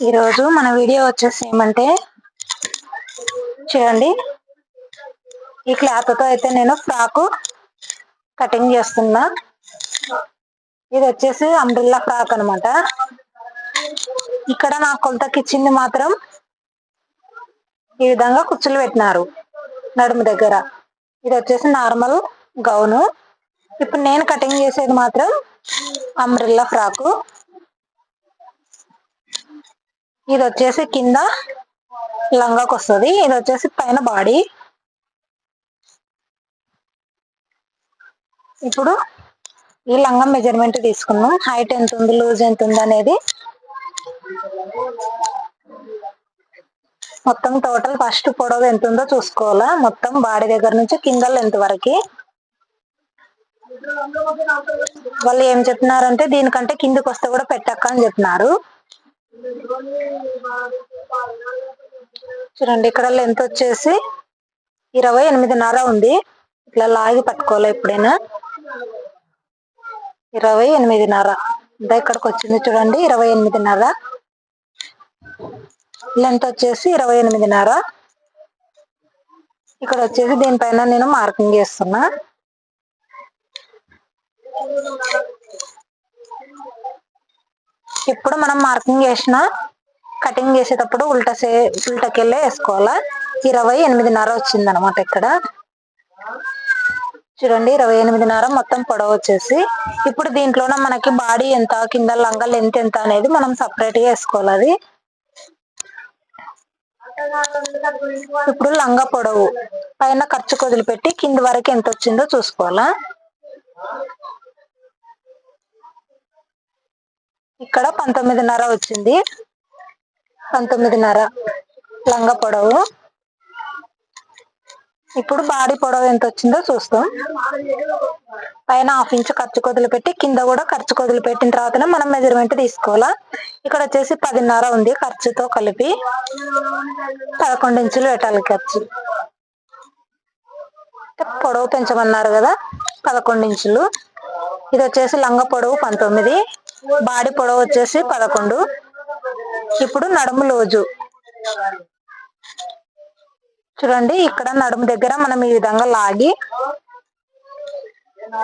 ఈరోజు మన వీడియో వచ్చేసి ఏమంటే చూడండి ఈ క్లాత్తో అయితే నేను ఫ్రాకు కటింగ్ చేస్తున్నా. ఇది వచ్చేసి అంబ్రిల్లా ఫ్రాక్ అన్నమాట. ఇక్కడ నా కొలతకి ఇచ్చింది మాత్రం ఈ విధంగా కుచ్చులు పెట్టినారు నడుము దగ్గర. ఇది వచ్చేసి నార్మల్ గౌను ఇప్పుడు నేను కటింగ్ చేసేది మాత్రం అంబ్రిల్లా ఫ్రాకు. ఇది వచ్చేసి కింద లంగాకి వస్తుంది ఇది వచ్చేసి పైన బాడీ. ఇప్పుడు ఈ లంగా మెజర్మెంట్ తీసుకున్నాం హైట్ ఎంత ఉంది లూజ్ ఎంత ఉంది అనేది మొత్తం టోటల్ ఫస్ట్ పొడవు ఎంత ఉందో చూసుకోవాలా? మొత్తం బాడీ దగ్గర నుంచి కింద లెంత్ వరకు. వాళ్ళు ఏం చెప్తున్నారంటే దీనికంటే కిందికి వస్తే కూడా పెట్టక్క అని చెప్పినారు. చూడండి ఇక్కడ లెంత్ వచ్చేసి ఇరవై ఎనిమిదిన్నర ఉంది. ఇట్లా లాగి పట్టుకోవాలి ఎప్పుడైనా? ఇరవై ఎనిమిదిన్నర ఇంకా ఇక్కడికి వచ్చింది చూడండి ఇరవై ఎనిమిదిన్నర లెంత్ వచ్చేసి ఇరవై ఎనిమిదిన్నర ఇక్కడ వచ్చేసి దీనిపైన నేను మార్కింగ్ చేస్తున్నా. ఇప్పుడు మనం మార్కింగ్ చేసిన కటింగ్ చేసేటప్పుడు ఉల్టా సే ఉల్టకెళ్ళే వేసుకోవాలా? ఇరవై ఎనిమిదిన్నర వచ్చింది అనమాట ఇక్కడ. చూడండి ఇరవై ఎనిమిదిన్నర మొత్తం పొడవు వచ్చేసి. ఇప్పుడు దీంట్లోనే మనకి బాడీ ఎంత కింద లంగా లెంత్ ఎంత అనేది మనం సపరేట్గా వేసుకోవాలి అది. ఇప్పుడు లంగా పొడవు పైన ఖర్చు వదిలిపెట్టి కింద వరకు ఎంత వచ్చిందో చూసుకోవాలా? ఇక్కడ పంతొమ్మిదిన్నర వచ్చింది. పంతొమ్మిదిన్నర లంగా పొడవు. ఇప్పుడు బాడీ పొడవు ఎంత వచ్చిందో చూస్తాం. పైన హాఫ్ ఇంచ్ ఖర్చు కొదులు పెట్టి కింద కూడా ఖర్చు కొదులు పెట్టిన తర్వాతనే మనం మెజర్మెంట్ తీసుకోవాలా. ఇక్కడ వచ్చేసి పదిన్నర ఉంది ఖర్చుతో కలిపి. పదకొండు ఇంచులు పెట్టాలి ఖర్చు. పొడవు పెంచమన్నారు కదా పదకొండు ఇంచులు. ఇది వచ్చేసి లంగ పొడవు పంతొమ్మిది. బాడీ పొడవు వచ్చేసి పదకొండు. ఇప్పుడు నడుము లోజు. చూడండి ఇక్కడ నడుము దగ్గర మనం ఈ విధంగా లాగి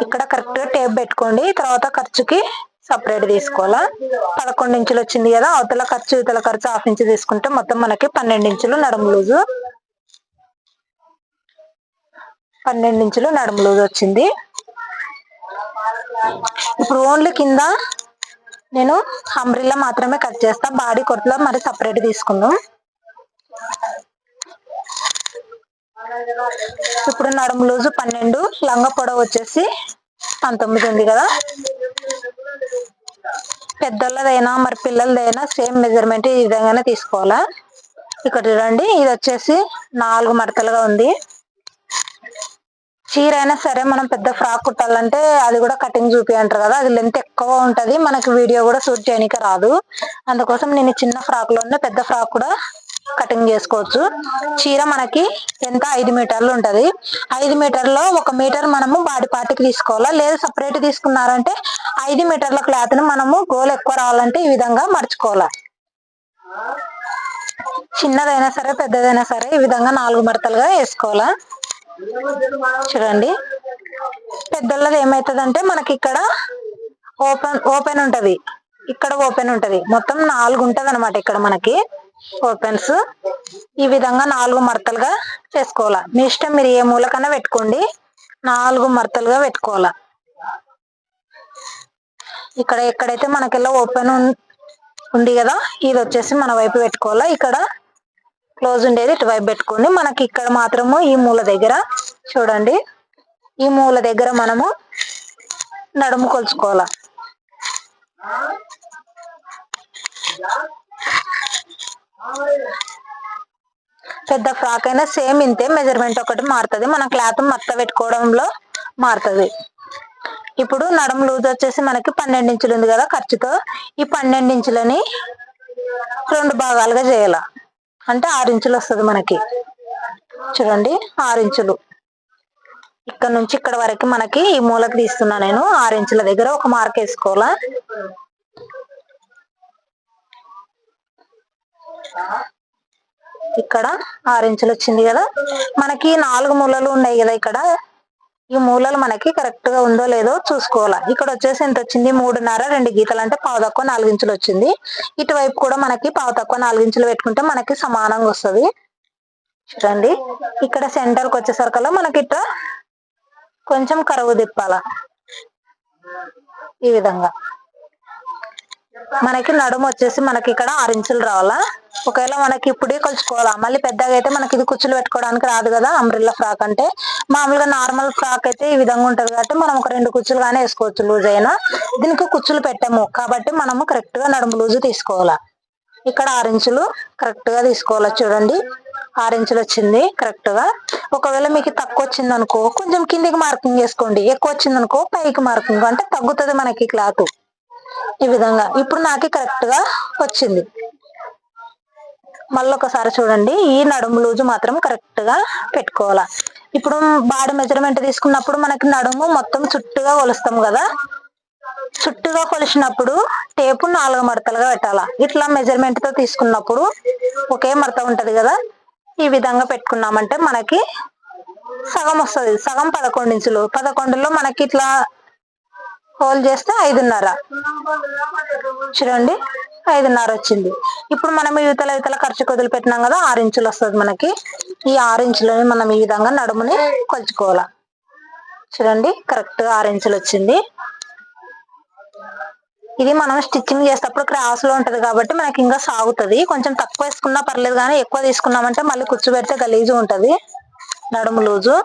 ఇక్కడ కరెక్ట్గా టేప్ పెట్టుకోండి. తర్వాత ఖర్చుకి సపరేట్ తీసుకోవాలా? పదకొండు ఇంచులు వచ్చింది కదా అవతల ఖర్చు ఇతల ఖర్చు హాఫ్ ఇంచు తీసుకుంటే మొత్తం మనకి పన్నెండు ఇంచులు నడుము లూజు. పన్నెండు ఇంచులు నడుము లూజు వచ్చింది. ఇప్పుడు ఓన్లీ కింద నేను అంబ్రిల్లా మాత్రమే కట్ చేస్తా. బాడీ కొట్లో మరి సపరేట్ తీసుకుందాం. ఇప్పుడు నడుము లూజు పన్నెండు లంగ పొడవు వచ్చేసి పంతొమ్మిది ఉంది కదా. పెద్దోళ్ళదైనా మరి పిల్లలదైనా సేమ్ మెజర్మెంట్ ఈ విధంగానే తీసుకోవాలా. ఇక్కడ చూడండి ఇది వచ్చేసి నాలుగు మడతలుగా ఉంది. చీర అయినా సరే మనం పెద్ద ఫ్రాక్ కుట్టాలంటే అది కూడా కటింగ్ చూపి అంటారు కదా అది లెంత్ ఎక్కువ ఉంటది. మనకి వీడియో కూడా షూట్ చేయడానికి రాదు. అందుకోసం నేను చిన్న ఫ్రాక్ ఉన్న పెద్ద ఫ్రాక్ కూడా కటింగ్ చేసుకోవచ్చు. చీర మనకి ఎంత? ఐదు మీటర్లు ఉంటది. ఐదు మీటర్లో ఒక మీటర్ మనము బాడీ పార్ట్కి తీసుకోవాలా? లేదా సపరేట్ తీసుకున్నారంటే ఐదు మీటర్ల క్లాత్ని మనము గోల్ ఎక్కువ రావాలంటే ఈ విధంగా మర్చుకోవాలా. చిన్నదైనా సరే పెద్దదైనా సరే ఈ విధంగా నాలుగు మడతలుగా వేసుకోవాలా. చూడండి. పెద్దలది ఏమవుతుందంటే మనకి ఇక్కడ ఓపెన్ ఓపెన్ ఉంటది. ఇక్కడ ఓపెన్ ఉంటది. మొత్తం నాలుగు ఉంటది అనమాట ఇక్కడ మనకి ఓపెన్స్. ఈ విధంగా నాలుగు మడతలుగా చేసుకోవాలా. మీ ఇష్టం మీరు ఏ మూలకన్నా పెట్టుకోండి. నాలుగు మడతలుగా పెట్టుకోవాలా. ఇక్కడ ఎక్కడైతే మనకెల్లా ఓపెన్ ఉంది కదా ఇది వచ్చేసి మన వైపు పెట్టుకోవాలా. ఇక్కడ క్లోజ్ ఉండేది ఇటువైపు పెట్టుకోండి మనకి ఇక్కడ మాత్రము ఈ మూల దగ్గర చూడండి. ఈ మూల దగ్గర మనము నడుము కొలుచుకోవాలి. పెద్ద ఫ్రాక్ అయినా సేమ్ ఇంతే మెజర్మెంట్ ఒకటి మారుతుంది. మన క్లాత్ మత్త పెట్టుకోవడంలో మారుతుంది. ఇప్పుడు నడుము లూజ్ వచ్చేసి మనకి పన్నెండు ఇంచులు ఉంది కదా ఖర్చుతో. ఈ పన్నెండు ఇంచులని రెండు భాగాలుగా చేయాల. అంటే ఆరు ఇంచులు వస్తుంది మనకి. చూడండి ఆరు ఇంచులు. ఇక్కడ నుంచి ఇక్కడ వరకు మనకి ఈ మూలకి తీస్తున్నా నేను. ఆరు ఇంచుల దగ్గర ఒక మార్క్ వేసుకోవాలా? ఇక్కడ ఆరు ఇంచులు వచ్చింది కదా. మనకి నాలుగు మూలలు ఉన్నాయి కదా ఇక్కడ. ఈ మూలలు మనకి కరెక్ట్గా ఉందో లేదో చూసుకోవాలా. ఇక్కడ వచ్చేసి ఎంత వచ్చింది? మూడున్నర రెండు గీతలు అంటే పావు తక్కువ నాలుగు ఇంచులు వచ్చింది. ఇటువైపు కూడా మనకి పావు తక్కువ నాలుగు ఇంచులు పెట్టుకుంటే మనకి సమానంగా వస్తుంది. చూడండి. ఇక్కడ సెంటర్కి వచ్చేసరికల్లా మనకి ఇట్లా కొంచెం కరువు తిప్పాల. ఈ విధంగా. మనకి నడుము వచ్చేసి మనకి ఇక్కడ ఆరు ఇంచులు రావాలా? ఒకవేళ మనకి ఇప్పుడే కొలుచుకోవాలా? మళ్ళీ పెద్దగా అయితే మనకి ఇది కుచ్చులు పెట్టుకోవడానికి రాదు కదా అంబ్రిల్లా ఫ్రాక్ అంటే. మామూలుగా నార్మల్ ఫ్రాక్ అయితే ఈ విధంగా ఉంటది కాబట్టి మనం ఒక రెండు కుచ్చులు గానే వేసుకోవచ్చు లూజ్ అయినా. దీనికి కుచ్చులు పెట్టాము కాబట్టి మనము కరెక్ట్గా నడుము లూజు తీసుకోవాలా. ఇక్కడ ఆరు ఇంచులు కరెక్ట్గా తీసుకోవాలా చూడండి. ఆరు ఇంచులు వచ్చింది కరెక్ట్గా. ఒకవేళ మీకు తక్కువ వచ్చింది అనుకో కొంచెం కిందికి మార్కింగ్ చేసుకోండి. ఎక్కువ వచ్చింది అనుకో పైకి మార్కింగ్ అంటే తగ్గుతుంది మనకి క్లాత్ ఈ విధంగా. ఇప్పుడు నాకు కరెక్ట్గా వచ్చింది. మళ్ళీ ఒకసారి చూడండి. ఈ నడుము లూజు మాత్రం కరెక్ట్గా పెట్టుకోవాలా. ఇప్పుడు బాడీ మెజర్మెంట్ తీసుకున్నప్పుడు మనకి నడుము మొత్తం చుట్టుగా కొలుస్తాం కదా. చుట్టుగా కొలిచినప్పుడు టేపు నాలుగు మడతలుగా పెట్టాలా. ఇట్లా మెజర్మెంట్తో తీసుకున్నప్పుడు ఒకే మడత ఉంటది కదా. ఈ విధంగా పెట్టుకున్నామంటే మనకి సగం వస్తుంది. సగం పదకొండు ఇంచులు. పదకొండులో మనకి ఇట్లా హోల్ చేస్తే ఐదున్నర. చూడండి ఐదున్నర వచ్చింది. ఇప్పుడు మనం యువతల యువతల ఖర్చు వదిలిపెట్టినాం పెట్టినాం కదా ఆరు ఇంచులు వస్తుంది మనకి. ఈ ఆరు ఇంచులని మనం ఈ విధంగా నడుముని కొలుచుకోవాలి. చూడండి కరెక్ట్ ఆరు ఇంచులు వచ్చింది. ఇది మనం స్టిచ్చింగ్ చేసేటప్పుడు క్రాస్లో ఉంటది కాబట్టి మనకి ఇంకా సాగుతుంది. కొంచెం తక్కువ వేసుకున్నా పర్లేదు కానీ ఎక్కువ తీసుకున్నామంటే మళ్ళీ కూర్చోబెడితే గలీజు ఉంటది. నడుము లూజు.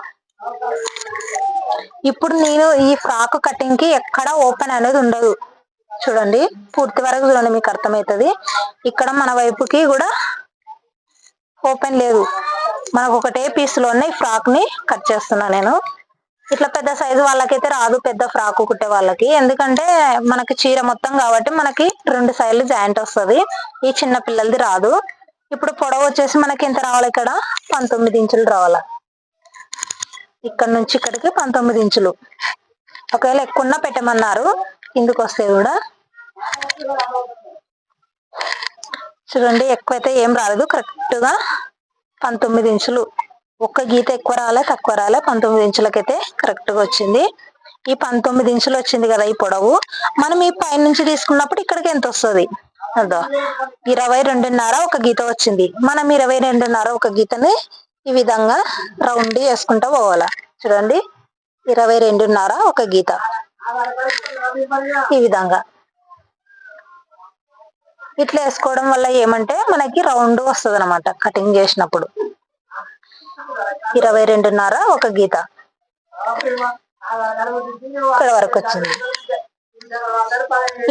ఇప్పుడు నేను ఈ ఫ్రాక్ కటింగ్కి ఎక్కడ ఓపెన్ అనేది ఉండదు. చూడండి పూర్తి వరకు చూడండి మీకు అర్థమవుతుంది ఇక్కడ మన వైపుకి కూడా ఓపెన్ లేదు. మనకు ఒకటే పీస్లోనే ఈ ఫ్రాక్ని కట్ చేస్తున్నా నేను. ఇట్లా పెద్ద సైజు వాళ్ళకైతే రాదు పెద్ద ఫ్రాక్ కుట్టే వాళ్ళకి. ఎందుకంటే మనకి చీర మొత్తం కాబట్టి మనకి రెండు సైడ్లు జాయింట్ వస్తుంది. ఈ చిన్న పిల్లలది రాదు. ఇప్పుడు పొడవు వచ్చేసి మనకి ఎంత రావాలి ఇక్కడ? పంతొమ్మిది ఇంచులు రావాలి. ఇక్కడ నుంచి ఇక్కడికి పంతొమ్మిది ఇంచులు. ఒకవేళ ఎక్కువ పెట్టమన్నారు కిందికి వస్తే కూడా. చూడండి ఎక్కువైతే ఏం రాలేదు. కరెక్ట్గా పంతొమ్మిది ఇంచులు. ఒక్క గీత ఎక్కువ రాలే తక్కువ రాలే పంతొమ్మిది ఇంచులకైతే కరెక్ట్గా వచ్చింది. ఈ పంతొమ్మిది ఇంచులు వచ్చింది కదా ఈ పొడవు. మనం ఈ పై నుంచి తీసుకున్నప్పుడు ఇక్కడికి ఎంత వస్తుంది? అదో. ఇరవై రెండున్నర ఒక గీత వచ్చింది. మనం ఇరవై రెండున్నర ఒక గీతని ఈ విధంగా రౌండ్ వేసుకుంటా పోవాలా. చూడండి ఇరవై రెండున్నర ఒక గీత. ఈ విధంగా. ఇట్లా వేసుకోవడం వల్ల ఏమంటే మనకి రౌండ్ వస్తుంది అనమాట కటింగ్ చేసినప్పుడు. ఇరవై రెండున్నర ఒక గీత. ఇక్కడ వరకు వచ్చింది.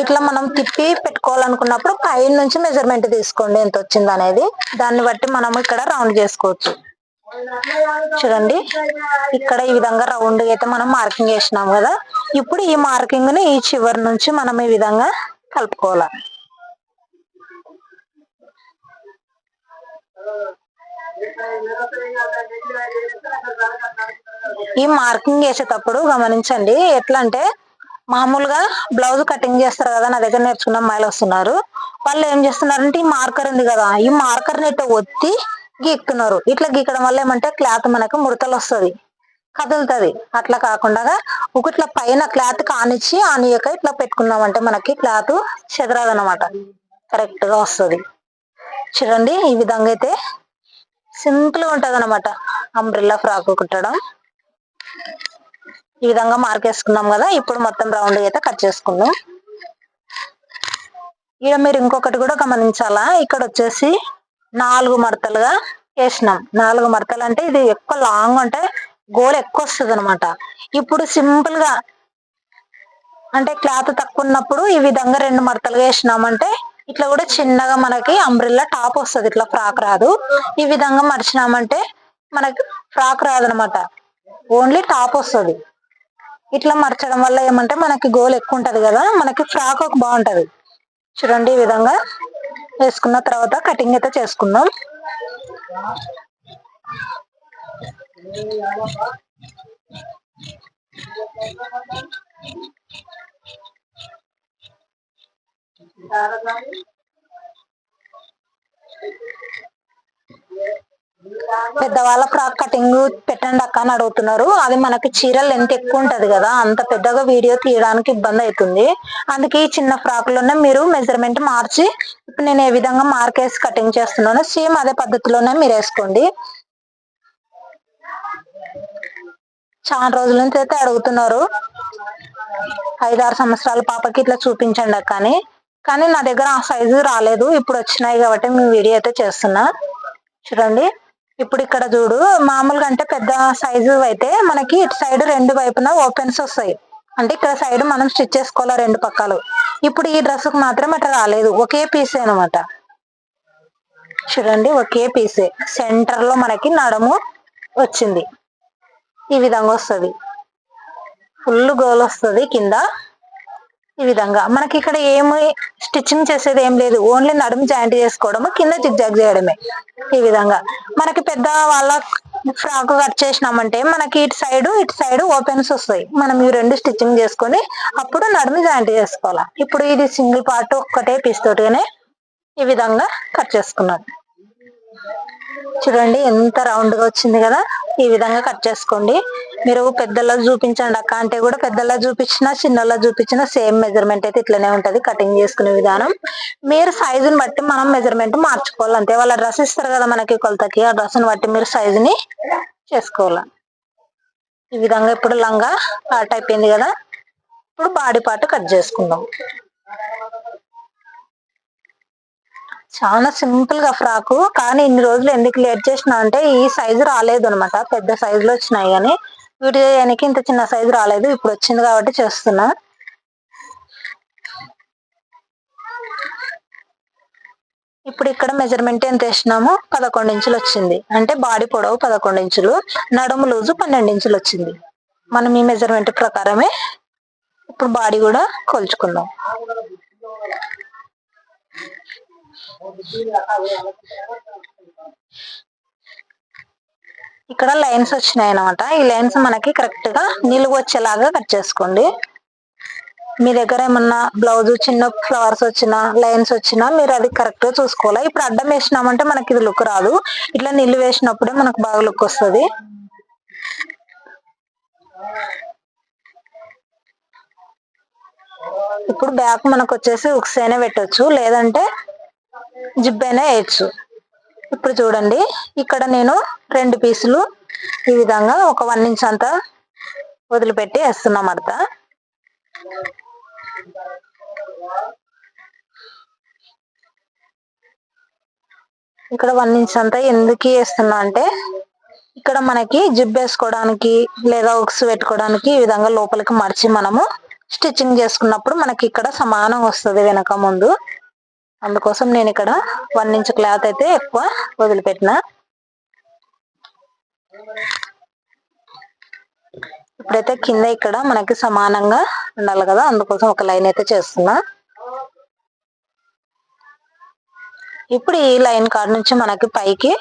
ఇట్లా మనం తిప్పి పెట్టుకోవాలనుకున్నప్పుడు పైన నుంచి మెజర్మెంట్ తీసుకోండి ఎంత వచ్చింది అనేది దాన్ని బట్టి మనం ఇక్కడ రౌండ్ చేసుకోవచ్చు. చూడండి ఇక్కడ ఈ విధంగా రౌండ్ అయితే మనం మార్కింగ్ వేసినాం కదా. ఇప్పుడు ఈ మార్కింగ్ని ఈ చివరి నుంచి మనం ఈ విధంగా కలుపుకోవాలి. ఈ మార్కింగ్ వేసేటప్పుడు గమనించండి ఎట్లా అంటే మామూలుగా బ్లౌజ్ కటింగ్ చేస్తారు కదా నా దగ్గర నేర్చుకున్న అమ్మాయిలు వస్తున్నారు. వాళ్ళు ఏం చేస్తున్నారంటే ఈ మార్కర్ ఉంది కదా ఈ మార్కర్ని ఇట్లా ఒత్తి గీక్కుతున్నారు ఇట్లా గీకడం వల్ల ఏమంటే క్లాత్ మనకు ముడతలు వస్తుంది. కదులుతుంది. అట్లా కాకుండా ఒకట్లా పైన క్లాత్ కానిచ్చి ఆనియక ఇట్లా పెట్టుకున్నామంటే మనకి క్లాత్ చెదరదనమాట కరెక్ట్గా వస్తుంది. చూడండి ఈ విధంగా అయితే సింపుల్ ఉంటది అనమాట అంబ్రిల్లా ఫ్రాక్ కుట్టడం. ఈ విధంగా మార్కేసుకున్నాం కదా ఇప్పుడు మొత్తం రౌండ్ అయితే కట్ చేసుకుందాం. ఇక మీరు ఇంకొకటి కూడా గమనించాలా? ఇక్కడ వచ్చేసి నాలుగు మడతలుగా వేసినాం నాలుగు మడతలు అంటే ఇది ఎక్కువ లాంగ్ అంటే గోల్ ఎక్కువ వస్తుంది అనమాట ఇప్పుడు సింపుల్గా అంటే క్లాత్ తక్కువ ఉన్నప్పుడు ఈ విధంగా రెండు మడతలుగా వేసినామంటే ఇట్లా కూడా చిన్నగా మనకి అంబ్రిల్లా టాప్ వస్తుంది. ఇట్లా ఫ్రాక్ రాదు. ఈ విధంగా మడిచినామంటే మనకి ఫ్రాక్ రాదనమాట ఓన్లీ టాప్ వస్తుంది. ఇట్లా మర్చడం వల్ల ఏమంటే మనకి గోల్ ఎక్కువ ఉంటది కదా మనకి ఫ్రాక్ ఒక బాగుంటది. చూడండి ఈ విధంగా వేసుకున్న తర్వాత కటింగ్ అయితే చేసుకుందాం. పెద్దవాళ్ళ ఫ్రాక్ కటింగ్ పెట్టండి అక్క అని అడుగుతున్నారు. అది మనకి చీరలు లెంత్ ఎక్కువ ఉంటది కదా అంత పెద్దగా వీడియో తీయడానికి ఇబ్బంది అవుతుంది. అందుకే ఈ చిన్న ఫ్రాక్లోనే మీరు మెజర్మెంట్ మార్చి ఇప్పుడు నేను ఏ విధంగా మార్క్ వేసి కటింగ్ చేస్తున్నానో సేమ్ అదే పద్ధతిలోనే మీరు వేసుకోండి. చాలా రోజుల నుంచి అయితే అడుగుతున్నారు. ఐదారు సంవత్సరాల పాపకి ఇట్లా చూపించండి కానీ కానీ నా దగ్గర ఆ సైజు రాలేదు. ఇప్పుడు వచ్చినాయి కాబట్టి మీ వీడియో అయితే చేస్తున్నా. చూడండి. ఇప్పుడు ఇక్కడ చూడు మామూలుగా అంటే పెద్ద సైజు అయితే మనకి ఇటు సైడ్ రెండు వైపున ఓపెన్స్ వస్తాయి. అంటే ఇక్కడ సైడ్ మనం స్టిచ్ చేసుకోవాలి రెండు పక్కలు. ఇప్పుడు ఈ డ్రెస్కు మాత్రం అట్లా రాలేదు. ఒకే పీసే అనమాట చూడండి ఒకే పీసే. సెంటర్లో మనకి నడము వచ్చింది. ఈ విధంగా వస్తుంది. ఫుల్ గోల్ వస్తుంది కింద. ఈ విధంగా. మనకి ఇక్కడ ఏమి స్టిచ్చింగ్ చేసేది ఏం లేదు. ఓన్లీ నడుము జాయింట్ చేసుకోవడము కింద జిగ్జాగ్ చేయడమే. ఈ విధంగా. మనకి పెద్ద వాళ్ళ ఫ్రాక్ కట్ చేసినామంటే మనకి ఇటు సైడ్ ఇటు సైడ్ ఓపెన్స్ వస్తాయి. మనం ఈ రెండు స్టిచ్చింగ్ చేసుకొని అప్పుడు నడుము జాయింట్ చేసుకోవాలి. ఇప్పుడు ఇది సింగిల్ పార్ట్ ఒక్కటే పీస్ తోటిగానే ఈ విధంగా కట్ చేసుకున్నాం. చూడండి ఎంత రౌండ్గా వచ్చింది కదా. ఈ విధంగా కట్ చేసుకోండి. మీరు పెద్దల్లో చూపించండి అక్క అంటే కూడా పెద్దలా చూపించినా చిన్నలా చూపించినా సేమ్ మెజర్మెంట్ అయితే ఇట్లనే ఉంటది కటింగ్ చేసుకునే విధానం. మీరు సైజుని బట్టి మనం మెజర్మెంట్ మార్చుకోవాలి. అంతే. వాళ్ళ డ్రెస్ ఇస్తారు కదా మనకి కొలతకి. ఆ డ్రెస్ని బట్టి మీరు సైజుని చేసుకోవాలి. ఈ విధంగా ఇప్పుడు లంగా పార్ట్ అయిపోయింది కదా. ఇప్పుడు బాడీ పార్ట్ కట్ చేసుకుందాం. చాలా సింపుల్గా ఫ్రాకు. కానీ ఇన్ని రోజులు ఎందుకు లేట్ చేసిన అంటే ఈ సైజు రాలేదు అనమాట పెద్ద సైజులో వచ్చినాయి కానీ వీటి చేయడానికి ఇంత చిన్న సైజు రాలేదు. ఇప్పుడు వచ్చింది కాబట్టి చేస్తున్నా. ఇప్పుడు ఇక్కడ మెజర్మెంట్ ఎంత వేసినాము పదకొండు ఇంచులు వచ్చింది. అంటే బాడీ పొడవు పదకొండు ఇంచులు నడుము లూజు పన్నెండు ఇంచులు వచ్చింది. మనం ఈ మెజర్మెంట్ ప్రకారమే ఇప్పుడు బాడీ కూడా కొలుచుకుందాం. ఇక్కడ లైన్స్ వచ్చినాయి అనమాట ఈ లైన్స్ మనకి కరెక్ట్గా నిలువ వచ్చేలాగా కట్ చేసుకోండి. మీ దగ్గర ఏమన్నా బ్లౌజ్ చిన్న ఫ్లవర్స్ వచ్చినా లైన్స్ వచ్చినా మీరు అది కరెక్ట్గా చూసుకోవాలి? ఇప్పుడు అడ్డం వేసినామంటే మనకి ఇది లుక్ రాదు. ఇట్లా నిల్లు వేసినప్పుడే మనకు బాగా లుక్ వస్తుంది. ఇప్పుడు బ్యాక్ మనకు వచ్చేసి ఉక్స్ అయినా లేదంటే జిబ్ వేయచ్చు. ఇప్పుడు చూడండి ఇక్కడ నేను రెండు పీసులు ఈ విధంగా ఒక వన్ ఇంచ్ అంతా వదిలిపెట్టి వేస్తున్నా మడత. ఇక్కడ వన్ ఇంచ్ అంతా ఎందుకు వేస్తున్నా అంటే ఇక్కడ మనకి జిబ్ వేసుకోవడానికి లేదా ఉక్స్ పెట్టుకోవడానికి ఈ విధంగా లోపలికి మడిచి మనము స్టిచ్చింగ్ చేసుకున్నప్పుడు మనకి ఇక్కడ సమానం వస్తుంది వెనక ముందు. అందుకోసం నేను ఇక్కడ వన్ ఇంచ్ క్లాత్ అయితే ఎక్కువ వదిలిపెట్టిన. ఇప్పుడైతే కింద ఇక్కడ మనకి సమానంగా ఉండాలి కదా అందుకోసం ఒక లైన్ అయితే చేస్తున్నా. ఇప్పుడు ఈ లైన్ కాడ నుంచి మనకి పైకి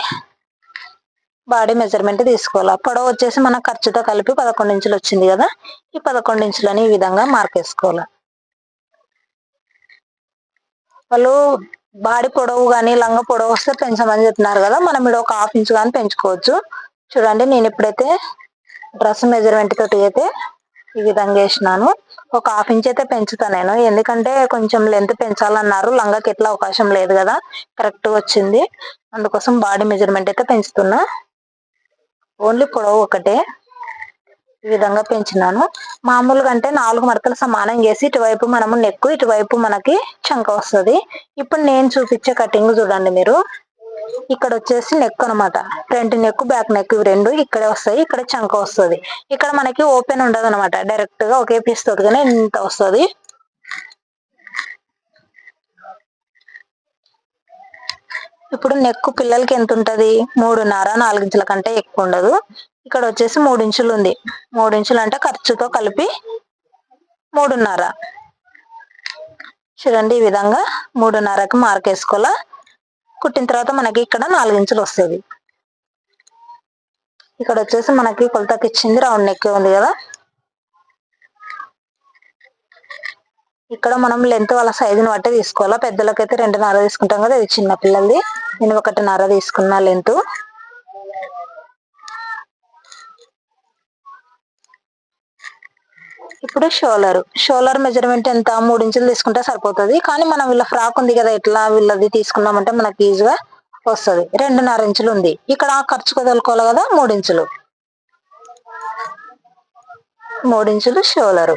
బాడీ మెజర్మెంట్ తీసుకోవాలి. పొడవు వచ్చేసి మన ఖర్చుతో కలిపి పదకొండు ఇంచులు వచ్చింది కదా ఈ పదకొండు ఇంచులని ఈ విధంగా మార్క్ వేసుకోవాలి వాళ్ళు బాడీ పొడవు కానీ లంగ పొడవు వస్తే పెంచమని చెప్తున్నారు కదా మనం ఇక్కడ ఒక హాఫ్ ఇంచ్ కానీ పెంచుకోవచ్చు. చూడండి నేను ఇప్పుడైతే డ్రెస్ మెజర్మెంట్ తోటి అయితే ఈ విధంగా వేసినాను. ఒక హాఫ్ ఇంచ్ అయితే పెంచుతా నేను. ఎందుకంటే కొంచెం లెంత్ పెంచాలన్నారు లంగాకి ఎట్లా అవకాశం లేదు కదా కరెక్ట్ వచ్చింది. అందుకోసం బాడీ మెజర్మెంట్ అయితే పెంచుతున్నా. ఓన్లీ పొడవు ఒకటే. ఈ విధంగా పెంచినాను. మామూలుగా అంటే నాలుగు మడతలు సమానం చేసి ఇటువైపు మనము నెక్కు ఇటువైపు మనకి చంక వస్తుంది. ఇప్పుడు నేను చూపించే కటింగ్ చూడండి మీరు. ఇక్కడ వచ్చేసి నెక్ అనమాట ఫ్రంట్ నెక్ బ్యాక్ నెక్ ఇవి రెండు ఇక్కడే వస్తాయి ఇక్కడ చంక వస్తుంది. ఇక్కడ మనకి ఓపెన్ ఉండదు అనమాట డైరెక్ట్గా ఒకే పీస్ తోటిగానే ఇంత వస్తుంది. ఇప్పుడు నెక్ పిల్లలకి ఎంత ఉంటది మూడున్నర నాలుగు ఇంచుల కంటే ఎక్కువ ఉండదు ఇక్కడ వచ్చేసి మూడు ఇంచులు ఉంది. మూడు ఇంచులు అంటే ఖర్చుతో కలిపి మూడున్నర. చూడండి ఈ విధంగా మూడున్నరకి మార్క్ వేసుకోవాలా? కుట్టిన తర్వాత మనకి ఇక్కడ నాలుగు ఇంచులు వస్తుంది ఇక్కడ వచ్చేసి మనకి కొలతకి ఇచ్చింది రౌండ్ నెక్ ఉంది కదా? ఇక్కడ మనం లెంత్ వాళ్ళ సైజుని బట్టి తీసుకోవాలా. పెద్దలకైతే రెండున్నర తీసుకుంటాం కదా ఇది చిన్న పిల్లలది. నేను ఒకటిన్నర తీసుకున్నా లెంత్ ఇప్పుడు షోలర్ షోలర్ మెజర్మెంట్ ఎంత? మూడు ఇంచులు తీసుకుంటే సరిపోతుంది. కానీ మనం వీళ్ళ ఫ్రాక్ ఉంది కదా ఎట్లా వీళ్ళది తీసుకున్నామంటే మనకి ఈజీగా వస్తుంది. రెండున్నర ఇంచులు ఉంది. ఇక్కడ ఖర్చు కదలుకోవాలి కదా మూడు ఇంచులు. మూడు ఇంచులు షోలరు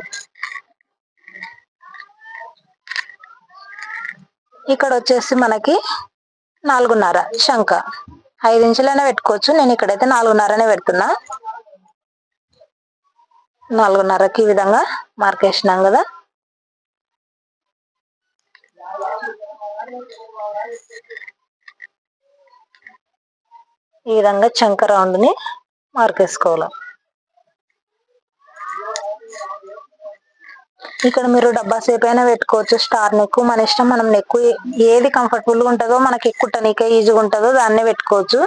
ఇక్కడ వచ్చేసి మనకి నాలుగున్నర. శంఖ. ఐదు ఇంచులైనా పెట్టుకోవచ్చు. నేను ఇక్కడైతే నాలుగున్నరనే పెడుతున్నా. నాలుగున్నరకి ఈ విధంగా మార్కేసినాం కదా. ఈ విధంగా చంక రౌండ్ని మార్కేసుకోవాలి ఇక్కడ మీరు డబ్బా సేపు అయినా పెట్టుకోవచ్చు. స్టార్ నెక్ మన ఇష్టం మనం నెక్ ఏది కంఫర్టబుల్గా ఉంటుందో మనకి ఎక్కువ ఈజీగా ఉంటుందో దాన్నే పెట్టుకోవచ్చు.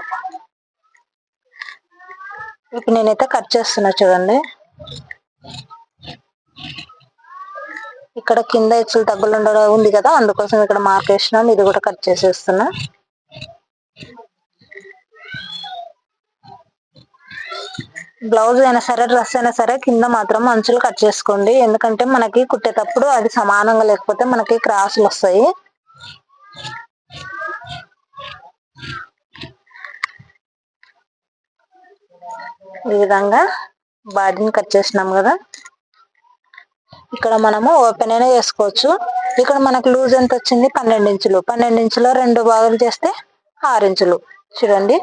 ఇప్పుడు నేనైతే కట్ చేస్తున్నా చూడండి. ఇక్కడ కింద హెచ్చులు తగ్గులు ఉండడం ఉంది కదా అందుకోసం ఇక్కడ మార్క్ వేసినాం. ఇది కూడా కట్ చేసేస్తున్నా. బ్లౌజ్ అయినా సరే డ్రెస్ అయినా సరే కింద మాత్రం అంచులు కట్ చేసుకోండి. ఎందుకంటే మనకి కుట్టేటప్పుడు అది సమానంగా లేకపోతే మనకి క్రాసులు వస్తాయి. ఈ విధంగా బాడీని కట్ చేసినాం కదా. ఇక్కడ మనము ఓపెన్ అయినా చేసుకోవచ్చు. ఇక్కడ మనకు లూజ్ ఎంత వచ్చింది? పన్నెండు ఇంచులు. పన్నెండు ఇంచులో రెండు భాగాలు చేస్తే ఆరు ఇంచులు. చూడండి.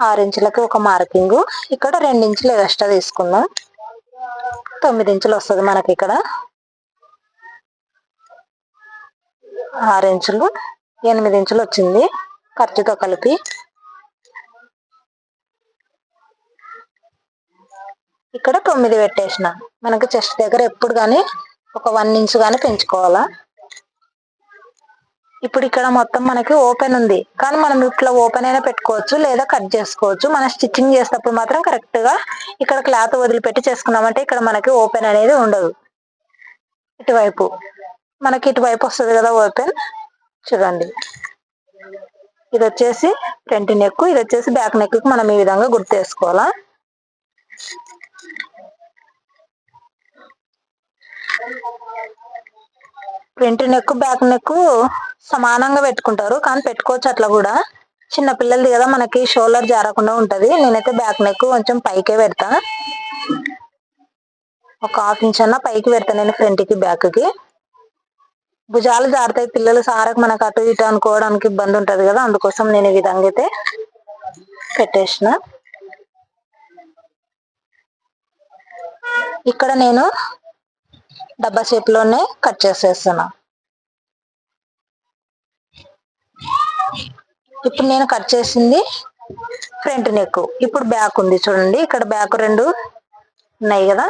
ఆరు ఇంచులకి ఒక మార్కింగ్. ఇక్కడ రెండు ఇంచులు ఎక్స్ట్రా తీసుకుందాం. తొమ్మిది ఇంచులు వస్తుంది మనకి ఇక్కడ. ఆరు ఇంచులు ఎనిమిది ఇంచులు వచ్చింది. ఖర్చుతో కలిపి. ఇక్కడ తొమ్మిది పెట్టేసిన. మనకి చెస్ట్ దగ్గర ఎప్పుడు కానీ ఒక వన్ ఇంచ్ కానీ పెంచుకోవాలా. ఇప్పుడు ఇక్కడ మొత్తం మనకి ఓపెన్ ఉంది. కానీ మనం ఇట్లా ఓపెన్ అయినా పెట్టుకోవచ్చు లేదా కట్ చేసుకోవచ్చు. మనం స్టిచ్చింగ్ చేసేటప్పుడు మాత్రం కరెక్ట్గా ఇక్కడ క్లాత్ వదిలిపెట్టి చేసుకున్నామంటే ఇక్కడ మనకి ఓపెన్ అనేది ఉండదు. ఇటువైపు. మనకి ఇటువైపు వస్తుంది కదా ఓపెన్ చూడండి. ఇది వచ్చేసి ఫ్రంట్ నెక్ ఇది వచ్చేసి బ్యాక్ నెక్ మనం ఈ విధంగా గుర్తు చేసుకోవాలా? ఫ్రంట్ నెక్ బ్యాక్ నెక్ సమానంగా పెట్టుకుంటారు. కానీ పెట్టుకోవచ్చు అట్లా కూడా. చిన్న పిల్లలది కదా మనకి షోల్డర్ జారకుండా ఉంటది. నేనైతే బ్యాక్ నెక్ కొంచెం పైకే పెడతా. ఒక హాఫ్ ఇంచ్ అన్న పైకి పెడతా నేను ఫ్రంట్కి బ్యాక్కి. భుజాలు జారుతాయి. పిల్లలు సారకు మనకు అటు ఇటు అనుకోవడానికి ఇబ్బంది ఉంటది కదా. అందుకోసం నేను ఈ విధంగా అయితే పెట్టేసిన. ఇక్కడ నేను డబ్బా షేప్లోనే కట్ చేసేస్తున్నా. ఇప్పుడు నేను కట్ చేసింది ఫ్రంట్ నెక్ ఇప్పుడు బ్యాక్ ఉంది చూడండి. ఇక్కడ బ్యాక్ రెండు ఉన్నాయి కదా.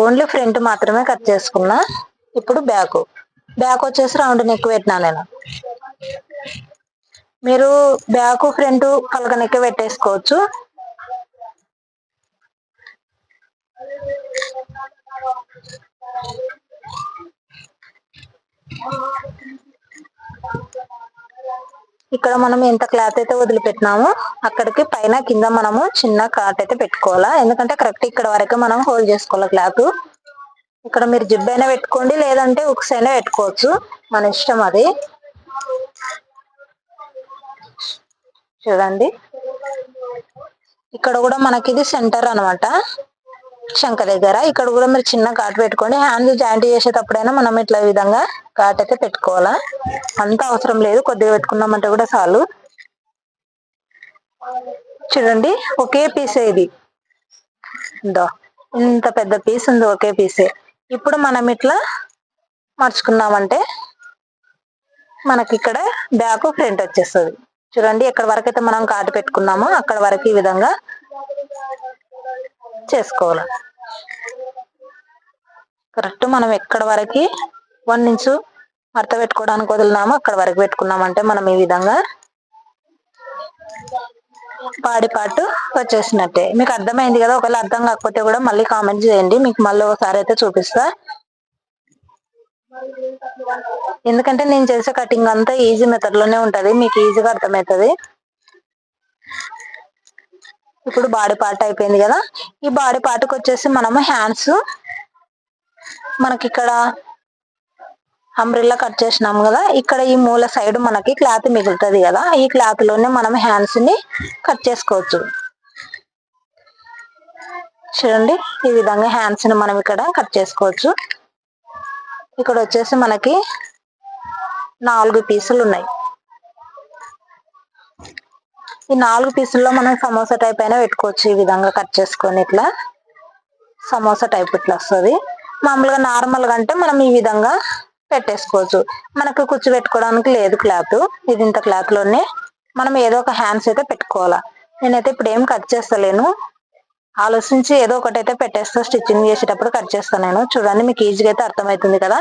ఓన్లీ ఫ్రంట్ మాత్రమే కట్ చేసుకున్నా. ఇప్పుడు బ్యాక్ బ్యాక్ వచ్చేసి రౌండ్ నెక్ పెట్టినా నేను. మీరు బ్యాక్ ఫ్రంట్ పలక నెక్ పెట్టేసుకోవచ్చు. ఇక్కడ మనం ఎంత క్లాత్ అయితే వదిలిపెట్టినామో అక్కడికి పైన కింద మనము చిన్న కాట్ అయితే పెట్టుకోవాలా. ఎందుకంటే కరెక్ట్ ఇక్కడ వరకు మనం హోల్డ్ చేసుకోవాలి క్లాత్. ఇక్కడ మీరు జిబ్ అయినా పెట్టుకోండి లేదంటే ఉక్స్ అయినా పెట్టుకోవచ్చు. మన ఇష్టం అది. చూడండి. ఇక్కడ కూడా మనకి ఇది సెంటర్ అనమాట శంఖ దగ్గర. ఇక్కడ కూడా మీరు చిన్న కాటు పెట్టుకోండి. హ్యాండ్ జాయింట్ చేసేటప్పుడైనా మనం ఇట్లా విధంగా ఘాట్ అయితే పెట్టుకోవాలా? అంత అవసరం లేదు. కొద్దిగా పెట్టుకున్నామంటే కూడా చాలు. చూడండి ఒకే పీసే ఇది. ఇందో ఇంత పెద్ద పీస్ ఉంది ఒకే పీసే ఇప్పుడు మనం ఇట్లా మర్చుకున్నామంటే మనకి ఇక్కడ బ్యాక్ ఫ్రంట్ వచ్చేస్తుంది. చూడండి ఎక్కడ వరకు అయితే మనం కాటు పెట్టుకున్నామో అక్కడ వరకు ఈ విధంగా చేసుకోవాలి. కరెక్ట్ మనం ఎక్కడ వరకు వన్ ఇంచు మడత పెట్టుకోవడానికి వదిలినామో అక్కడ వరకు పెట్టుకున్నామంటే మనం ఈ విధంగా పాడి పాటు వచ్చేసినట్టే. మీకు అర్థమైంది కదా? ఒకవేళ అర్థం కాకపోతే కూడా మళ్ళీ కామెంట్ చేయండి. మీకు మళ్ళీ ఒకసారి అయితే చూపిస్తా. ఎందుకంటే నేను చేసే కటింగ్ అంతా ఈజీ మెథడ్లోనే ఉంటది. మీకు ఈజీగా అర్థమవుతుంది. ఇప్పుడు బాడీ పార్ట్ అయిపోయింది కదా ఈ బాడీ పార్ట్కి వచ్చేసి మనము హ్యాండ్స్ మనకి ఇక్కడ అంబ్రిల్లా కట్ చేసినాం కదా ఇక్కడ ఈ మూల సైడ్ మనకి క్లాత్ మిగులుతుంది కదా ఈ క్లాత్లోనే మనం హ్యాండ్స్ని కట్ చేసుకోవచ్చు. చూడండి ఈ విధంగా హ్యాండ్స్ని మనం ఇక్కడ కట్ చేసుకోవచ్చు. ఇక్కడ వచ్చేసి మనకి నాలుగు పీసులు ఉన్నాయి. ఈ నాలుగు పీసుల్లో మనం సమోసా టైప్ అయినా పెట్టుకోవచ్చు. ఈ విధంగా కట్ చేసుకొని ఇట్లా సమోసా టైప్ ఇట్లా వస్తుంది. మామూలుగా నార్మల్గా అంటే మనం ఈ విధంగా పెట్టేసుకోవచ్చు. మనకు కుచ్చు పెట్టుకోవడానికి లేదు క్లాత్. ఇది ఇంత క్లాత్లోనే మనం ఏదో ఒక హ్యాండ్స్ అయితే పెట్టుకోవాలా. నేనైతే ఇప్పుడు ఏం కట్ చేస్తలేను. ఆలోచించి ఏదో ఒకటి అయితే పెట్టేస్తా స్టిచ్చింగ్ చేసేటప్పుడు కట్ చేస్తాను నేను. చూడండి మీకు ఈజీగా అయితే అర్థమవుతుంది కదా.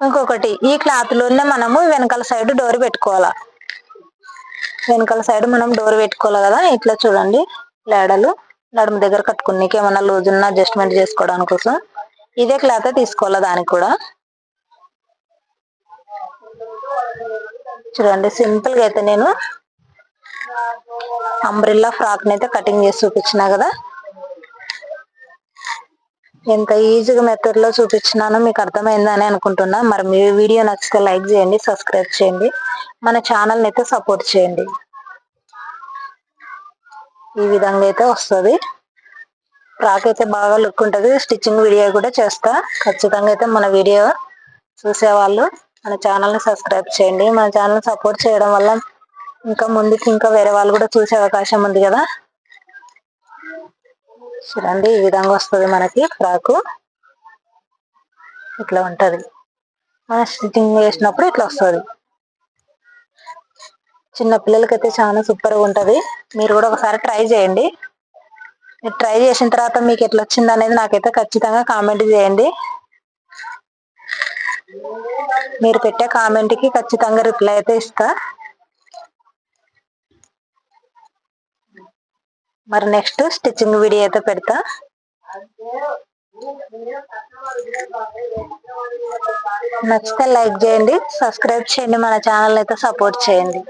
ఇంకొకటి ఈ క్లాత్లోనే మనము వెనకాల సైడ్ డోర్ పెట్టుకోవాలా. వెనకాల సైడ్ మనం డోర్ పెట్టుకోవాలి కదా ఇట్లా చూడండి. లేడలు నడుము దగ్గర కట్టుకునేకి ఏమన్నా లూజ్ ఉన్నా అడ్జస్ట్మెంట్ చేసుకోవడానికి కోసం. ఇదే క్లాత్ తీసుకోవాలా దానికి కూడా? చూడండి సింపుల్గా అయితే నేను అంబ్రిల్లా ఫ్రాక్ అయితే కటింగ్ చేసి చూపించిన కదా. ఎంత ఈజీగా మెథడ్లో చూపించినానో మీకు అర్థమైందని అనుకుంటున్నా. మరి మీ వీడియో నచ్చితే లైక్ చేయండి సబ్స్క్రైబ్ చేయండి. మన ఛానల్ అయితే సపోర్ట్ చేయండి. ఈ విధంగా అయితే వస్తుంది. ఫ్రాక్ అయితే బాగా లుక్ ఉంటుంది. స్టిచ్చింగ్ వీడియో కూడా చేస్తా. ఖచ్చితంగా అయితే మన వీడియో చూసేవాళ్ళు మన ఛానల్ని సబ్స్క్రైబ్ చేయండి. మన ఛానల్ సపోర్ట్ చేయడం వల్ల ఇంకా ముందుకి ఇంకా వేరే వాళ్ళు కూడా చూసే అవకాశం ఉంది కదా. చూడండి ఈ విధంగా వస్తుంది మనకి ఫ్రాకు. ఇట్లా ఉంటుంది. మన స్టిచ్చింగ్ చేసినప్పుడు ఇట్లా వస్తుంది. చిన్న పిల్లలకైతే చాలా సూపర్గా ఉంటుంది. మీరు కూడా ఒకసారి ట్రై చేయండి. ట్రై చేసిన తర్వాత మీకు ఎట్లా వచ్చింది అనేది నాకైతే ఖచ్చితంగా కామెంట్ చేయండి. మీరు పెట్టే కామెంట్కి ఖచ్చితంగా రిప్లై అయితే ఇస్తా. మరి నెక్స్ట్ స్టిచ్చింగ్ వీడియో అయితే పెడతా. నచ్చితే లైక్ చేయండి సబ్స్క్రైబ్ చేయండి మన ఛానల్ అయితే సపోర్ట్ చేయండి.